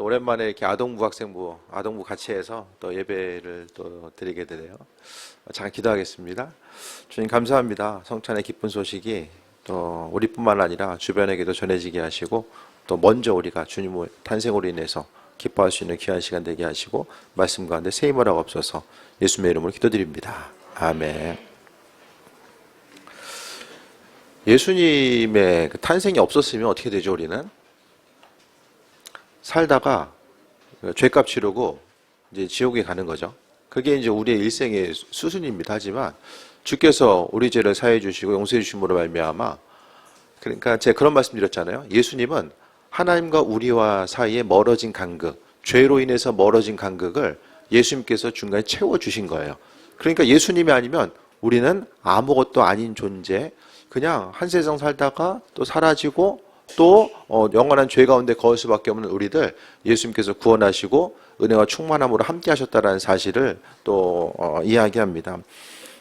또 오랜만에 이렇게 아동부 학생부, 아동부 같이 해서 또 예배를 또 드리게 되네요. 잠깐 기도하겠습니다. 주님 감사합니다. 성찬의 기쁜 소식이 또 우리뿐만 아니라 주변에게도 전해지게 하시고 또 먼저 우리가 주님의 탄생으로 인해서 기뻐할 수 있는 귀한 시간 되게 하시고 말씀 가운데 하고 없어서 예수님의 이름으로 기도드립니다. 아멘. 예수님의 그 탄생이 없었으면 어떻게 되죠, 우리는? 살다가 죄값 치르고 이제 지옥에 가는 거죠. 그게 이제 우리의 일생의 수순입니다. 하지만 주께서 우리 죄를 사해 주시고 용서해 주심으로 말미암아 그러니까 제가 그런 말씀 드렸잖아요. 예수님은 하나님과 우리와 사이에 멀어진 간극, 죄로 인해서 멀어진 간극을 예수님께서 중간에 채워 주신 거예요. 그러니까 예수님이 아니면 우리는 아무것도 아닌 존재, 그냥 한 세상 살다가 또 사라지고 또 어, 영원한 죄 가운데 거할 수밖에 없는 우리들 예수님께서 구원하시고 은혜와 충만함으로 함께 하셨다라는 사실을 또 어, 이야기합니다.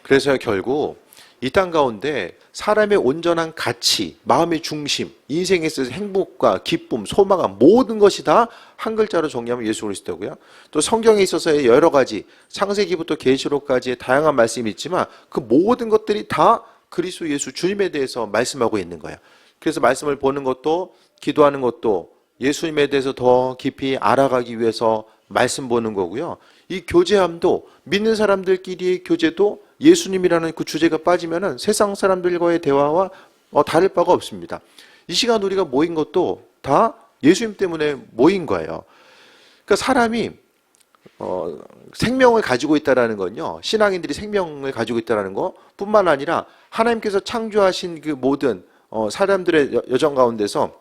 그래서 결국 이 땅 가운데 사람의 온전한 가치, 마음의 중심, 인생에 있어서 행복과 기쁨, 소망함 모든 것이 다 한 글자로 정리하면 예수 그리스도고요. 또 성경에 있어서의 여러 가지 창세기부터 계시록까지의 다양한 말씀이 있지만 그 모든 것들이 다 그리스도 예수 주님에 대해서 말씀하고 있는 거예요. 그래서 말씀을 보는 것도 기도하는 것도 예수님에 대해서 더 깊이 알아가기 위해서 말씀 보는 거고요. 이 교제함도 믿는 사람들끼리의 교제도 예수님이라는 그 주제가 빠지면은 세상 사람들과의 대화와 어, 다를 바가 없습니다. 이 시간 우리가 모인 것도 다 예수님 때문에 모인 거예요. 그러니까 사람이 어, 생명을 가지고 있다라는 건요. 신앙인들이 생명을 가지고 있다라는 것뿐만 아니라 하나님께서 창조하신 그 모든 어, 사람들의 여- 여정 가운데서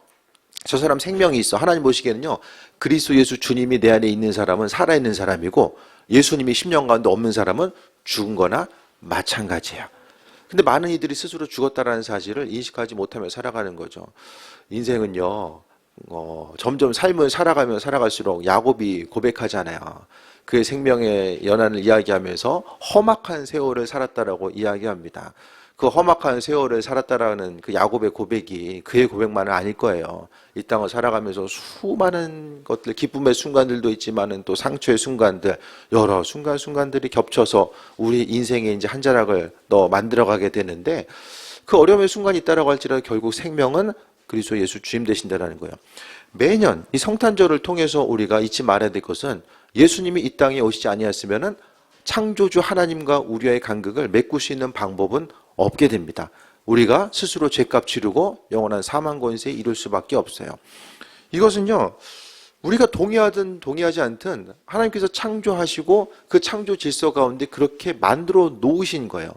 저 사람 생명이 있어. 하나님 보시기에는요. 그리스도 예수 주님이 내 안에 있는 사람은 살아있는 사람이고 예수님이 10년 가운데 없는 사람은 죽은 거나 마찬가지예요. 근데 많은 이들이 스스로 죽었다라는 사실을 인식하지 못하며 살아가는 거죠. 인생은요. 어, 점점 삶을 살아가면 살아갈수록 야곱이 고백하잖아요. 그의 생명의 연한을 이야기하면서 험악한 세월을 살았다라고 이야기합니다. 그 험악한 세월을 살았다라는 그 야곱의 고백이 그의 고백만은 아닐 거예요. 이 땅을 살아가면서 수많은 것들, 기쁨의 순간들도 있지만은 또 상처의 순간들, 여러 순간순간들이 겹쳐서 우리 인생에 이제 한 자락을 넣어 만들어가게 되는데 그 어려움의 순간이 있다라고 할지라도 결국 생명은 그리스도 예수 주임 되신다라는 거예요. 매년 이 성탄절을 통해서 우리가 잊지 말아야 될 것은 예수님이 이 땅에 오시지 아니었으면은 창조주 하나님과 우리의 간극을 메꿀 수 있는 방법은 없게 됩니다. 우리가 스스로 죄값 치르고 영원한 사망 권세에 이를 수밖에 없어요. 이것은요. 우리가 동의하든 동의하지 않든 하나님께서 창조하시고 그 창조 질서 가운데 그렇게 만들어 놓으신 거예요.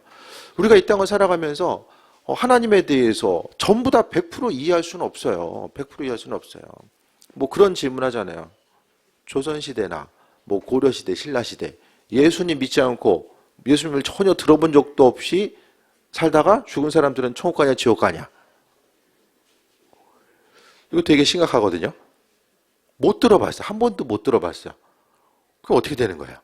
우리가 이 땅을 살아가면서 어, 하나님에 대해서 전부 다 100% 이해할 수는 없어요. 100% 이해할 수는 없어요. 뭐 그런 질문 하잖아요. 조선시대나 뭐 고려시대, 신라시대 예수님 믿지 않고 예수님을 전혀 들어본 적도 없이 살다가 죽은 사람들은 천국 가냐 지옥 가냐 이거 되게 심각하거든요. 못 들어봤어요. 한 번도 못 들어봤어요. 그럼 어떻게 되는 거예요?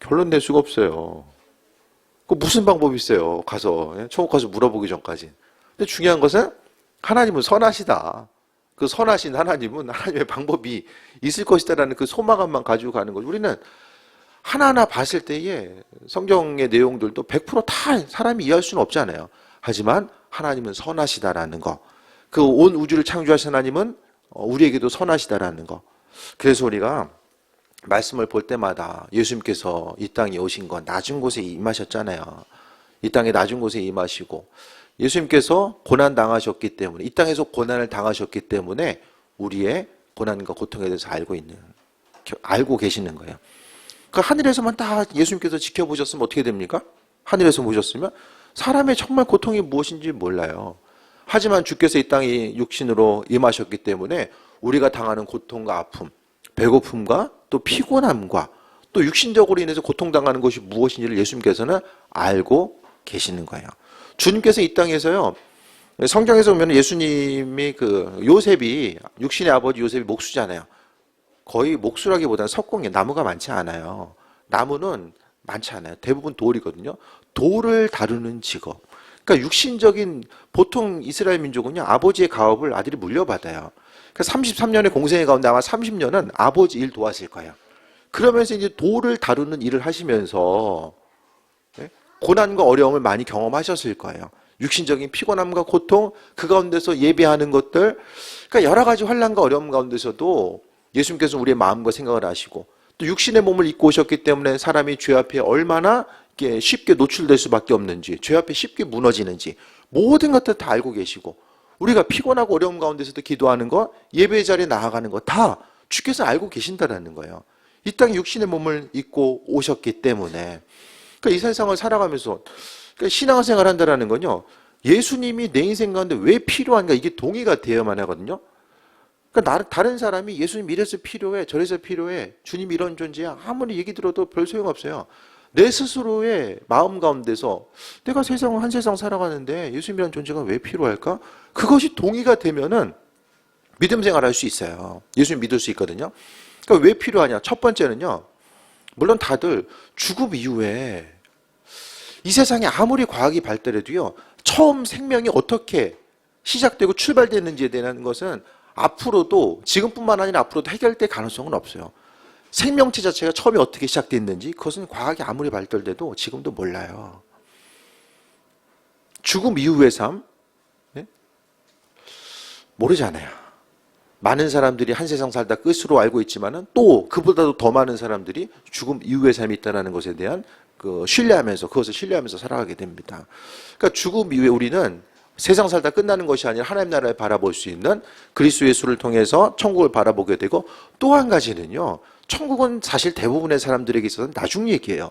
결론 낼 수가 없어요. 그 무슨 방법이 있어요? 가서 예? 천국 가서 물어보기 전까지. 근데 중요한 것은 하나님은 선하시다. 그 선하신 하나님은 하나님의 방법이 있을 것이다라는 그 소망감만 가지고 가는 거죠. 우리는 하나하나 봤을 때에 성경의 내용들도 100%다 사람이 이해할 수는 없잖아요. 하지만 하나님은 선하시다라는 거. 그 온 우주를 창조하신 하나님은 어, 우리에게도 선하시다라는 거. 그래서 우리가 말씀을 볼 때마다 예수님께서 이 땅에 오신 건 낮은 곳에 임하셨잖아요. 이 땅에 낮은 곳에 임하시고 예수님께서 고난 당하셨기 때문에 이 땅에서 고난을 당하셨기 때문에 우리의 고난과 고통에 대해서 알고 있는 알고 계시는 거예요. 그 하늘에서만 다 예수님께서 지켜보셨으면 어떻게 됩니까? 하늘에서 보셨으면 사람의 정말 고통이 무엇인지 몰라요. 하지만 주께서 이 땅에 육신으로 임하셨기 때문에 우리가 당하는 고통과 아픔, 배고픔과 또 피곤함과 또 육신적으로 인해서 고통당하는 것이 무엇인지를 예수님께서는 알고 계시는 거예요. 주님께서 이 땅에서요. 성경에서 보면 예수님이 그 요셉이 육신의 아버지 요셉이 목수잖아요. 거의 목수라기보다는 석공이 나무가 많지 않아요. 나무는 많지 않아요. 대부분 돌이거든요. 돌을 다루는 직업. 그러니까 육신적인 보통 이스라엘 민족은요 아버지의 가업을 아들이 물려받아요. 그러니까 33년의 공생의 가운데 아마 30년은 아버지 일 도왔을 거예요. 그러면서 이제 돌을 다루는 일을 하시면서 예? 고난과 어려움을 많이 경험하셨을 거예요. 육신적인 피곤함과 고통 그 가운데서 예배하는 것들 그러니까 여러 가지 환란과 어려움 가운데서도 예수님께서 우리의 마음과 생각을 아시고 또 육신의 몸을 입고 오셨기 때문에 사람이 죄 앞에 얼마나 쉽게 노출될 수밖에 없는지 죄 앞에 쉽게 무너지는지 모든 것들 다 알고 계시고 우리가 피곤하고 어려움 가운데서도 기도하는 거 예배 자리에 나아가는 거다 주께서 알고 계신다라는 거예요. 이 땅에 육신의 몸을 입고 오셨기 때문에 그러니까 이 세상을 살아가면서 그러니까 신앙생활 한다라는 건요. 예수님이 내 인생 가운데 왜 필요한가 이게 동의가 되어야만 하거든요. 그러니까 나- 다른 사람이 예수님 이래서 필요해 저래서 필요해 주님 이런 존재야 아무리 얘기 들어도 별 소용 없어요. 내 스스로의 마음 가운데서 내가 세상을 한 세상 살아가는데 예수님이라는 존재가 왜 필요할까? 그것이 동의가 되면은 믿음 생활할 수 있어요. 예수님 믿을 수 있거든요. 그러니까 왜 필요하냐? 첫 번째는요. 물론 다들 죽음 이후에 이 세상에 아무리 과학이 발달해도요. 처음 생명이 어떻게 시작되고 출발됐는지에 대한 것은 앞으로도 지금뿐만 아니라 앞으로도 해결될 가능성은 없어요. 생명체 자체가 처음에 어떻게 시작됐는지 그것은 과학이 아무리 발달돼도 지금도 몰라요. 죽음 이후의 삶 네? 모르잖아요. 많은 사람들이 한 세상 살다 끝으로 알고 있지만은 또 그보다도 더 많은 사람들이 죽음 이후의 삶이 있다는 것에 대한 그 신뢰하면서 그것을 신뢰하면서 살아가게 됩니다. 그러니까 죽음 이후에 우리는 세상 살다 끝나는 것이 아니라 하나님 나라를 바라볼 수 있는 그리스도 예수를 통해서 천국을 바라보게 되고 또 한 가지는요. 천국은 사실 대부분의 사람들에게 있어서는 나중 얘기예요.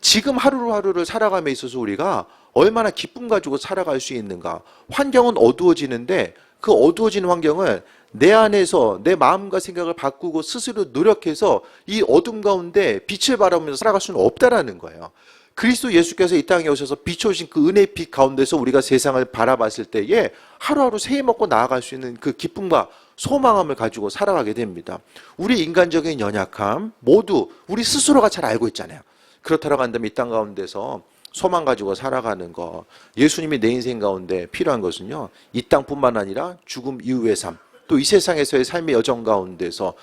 지금 하루하루를 살아감에 있어서 우리가 얼마나 기쁨 가지고 살아갈 수 있는가. 환경은 어두워지는데 그 어두워진 환경을 내 안에서 내 마음과 생각을 바꾸고 스스로 노력해서 이 어둠 가운데 빛을 바라보면서 살아갈 수는 없다라는 거예요. 그리스도 예수께서 이 땅에 오셔서 비춰오신 그 은혜의 빛 가운데서 우리가 세상을 바라봤을 때에 하루하루 새해 먹고 나아갈 수 있는 그 기쁨과 소망함을 가지고 살아가게 됩니다. 우리 인간적인 연약함 모두 우리 스스로가 잘 알고 있잖아요. 그렇다고 한다면 이 땅 가운데서 소망 가지고 살아가는 거 예수님이 내 인생 가운데 필요한 것은요. 이 땅뿐만 아니라 죽음 이후의 삶, 또 이 세상에서의 삶의 여정 가운데서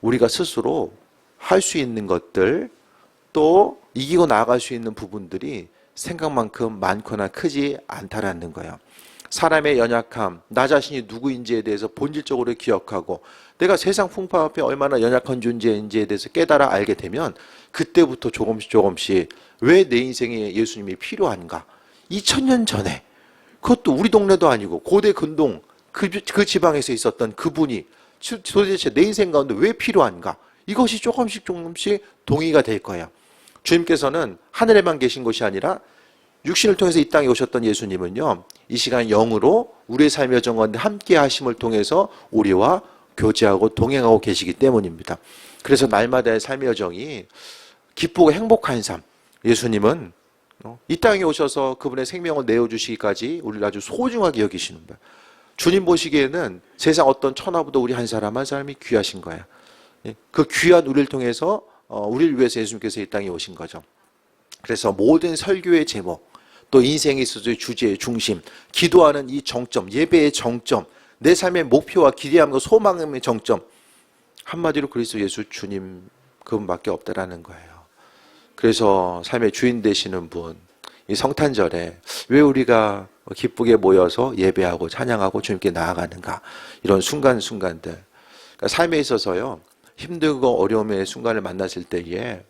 우리가 스스로 할 수 있는 것들 또 이기고 나아갈 수 있는 부분들이 생각만큼 많거나 크지 않다라는 거예요. 사람의 연약함, 나 자신이 누구인지에 대해서 본질적으로 기억하고 내가 세상 풍파 앞에 얼마나 연약한 존재인지에 대해서 깨달아 알게 되면 그때부터 조금씩 조금씩 왜 내 인생에 예수님이 필요한가? 2000년 전에 그것도 우리 동네도 아니고 고대 근동 그, 그 지방에서 있었던 그분이 주- 도대체 내 인생 가운데 왜 필요한가? 이것이 조금씩 조금씩 동의가 될 거예요. 주님께서는 하늘에만 계신 것이 아니라 육신을 통해서 이 땅에 오셨던 예수님은요, 이 시간 영으로 우리의 삶의 가운데 함께 하심을 통해서 우리와 교제하고 동행하고 계시기 때문입니다. 그래서 날마다의 삶의 여정이 기쁘고 행복한 삶. 예수님은 어, 이 땅에 오셔서 그분의 생명을 내어주시기까지 우리를 아주 소중하게 여기시는 거예요. 주님 보시기에는 세상 어떤 천하보다 우리 한 사람 한 사람이 귀하신 거예요. 예, 그 귀한 우리를 통해서 어, 우리를 위해서 예수님께서 이 땅에 오신 거죠. 그래서 모든 설교의 제목, 또 인생에 있어서의 주제의 중심, 기도하는 이 정점, 예배의 정점, 내 삶의 목표와 기대함과 소망의 정점, 한마디로 그리스도 예수 주님 그분밖에 없다라는 거예요. 그래서 삶의 주인 되시는 분, 이 성탄절에 왜 우리가 기쁘게 모여서 예배하고 찬양하고 주님께 나아가는가 이런 순간순간들, 그러니까 삶에 있어서요 힘들고 어려움의 순간을 만났을 때에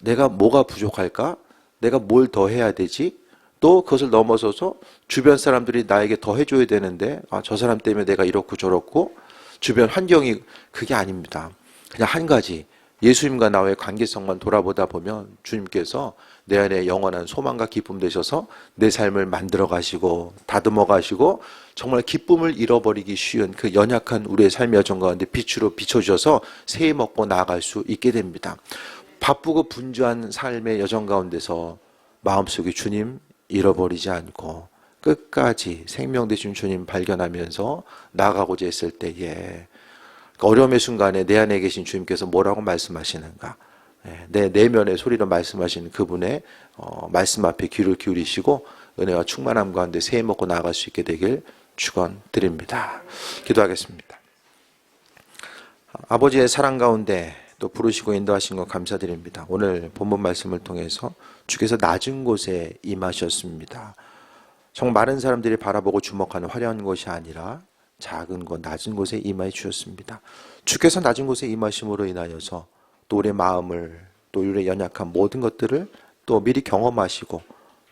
내가 뭐가 부족할까? 내가 뭘 더 해야 되지? 또 그것을 넘어서서 주변 사람들이 나에게 더 해줘야 되는데 아, 저 사람 때문에 내가 이렇고 저렇고 주변 환경이 그게 아닙니다. 그냥 한 가지 예수님과 나의 관계성만 돌아보다 보면 주님께서 내 안에 영원한 소망과 기쁨 되셔서 내 삶을 만들어 가시고 다듬어 가시고 정말 기쁨을 잃어버리기 쉬운 그 연약한 우리의 삶의 여정 가운데 빛으로 비춰주셔서 새해 먹고 나아갈 수 있게 됩니다. 바쁘고 분주한 삶의 여정 가운데서 마음속에 주님 잃어버리지 않고 끝까지 생명 되신 주님 발견하면서 나아가고자 했을 때에 그 어려움의 순간에 내 안에 계신 주님께서 뭐라고 말씀하시는가? 예, 내 내면의 소리로 말씀하시는 그분의 어, 말씀 앞에 귀를 기울이시고 은혜와 충만함 가운데 새해 먹고 나아갈 수 있게 되길 축원드립니다. 기도하겠습니다. 아버지의 사랑 가운데 또 부르시고 인도하신 것 감사드립니다. 오늘 본문 말씀을 통해서 주께서 낮은 곳에 임하셨습니다. 정말 많은 사람들이 바라보고 주목하는 화려한 곳이 아니라 작은 곳, 낮은 곳에 임하여 주셨습니다. 주께서 낮은 곳에 임하심으로 인하여서 또 우리의 마음을 또 우리의 연약한 모든 것들을 또 미리 경험하시고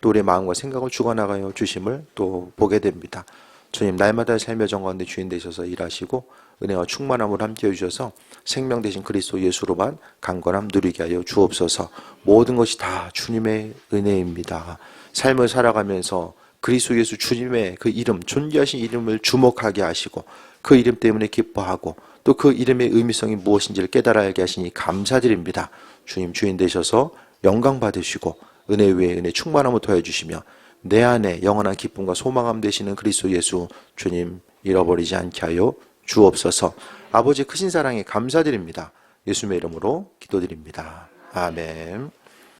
또 우리의 마음과 생각을 주관하여 주심을 또 보게 됩니다. 주님 날마다 삶의 정가운데 주인 되셔서 일하시고 은혜와 충만함을 함께 해주셔서 생명 되신 그리스도 예수로만 강건함 누리게 하여 주옵소서 모든 것이 다 주님의 은혜입니다. 삶을 살아가면서 그리스도 예수 주님의 그 이름 존귀하신 이름을 주목하게 하시고 그 이름 때문에 기뻐하고 또 그 이름의 의미성이 무엇인지를 깨달아 알게 하시니 감사드립니다. 주님 주인 되셔서 영광 받으시고 은혜 위에 은혜 충만함을 더해 주시며 내 안에 영원한 기쁨과 소망함 되시는 그리스도 예수 주님 잃어버리지 않게 하여 주옵소서. 아버지 크신 사랑에 감사드립니다. 예수님의 이름으로 기도드립니다. 아멘.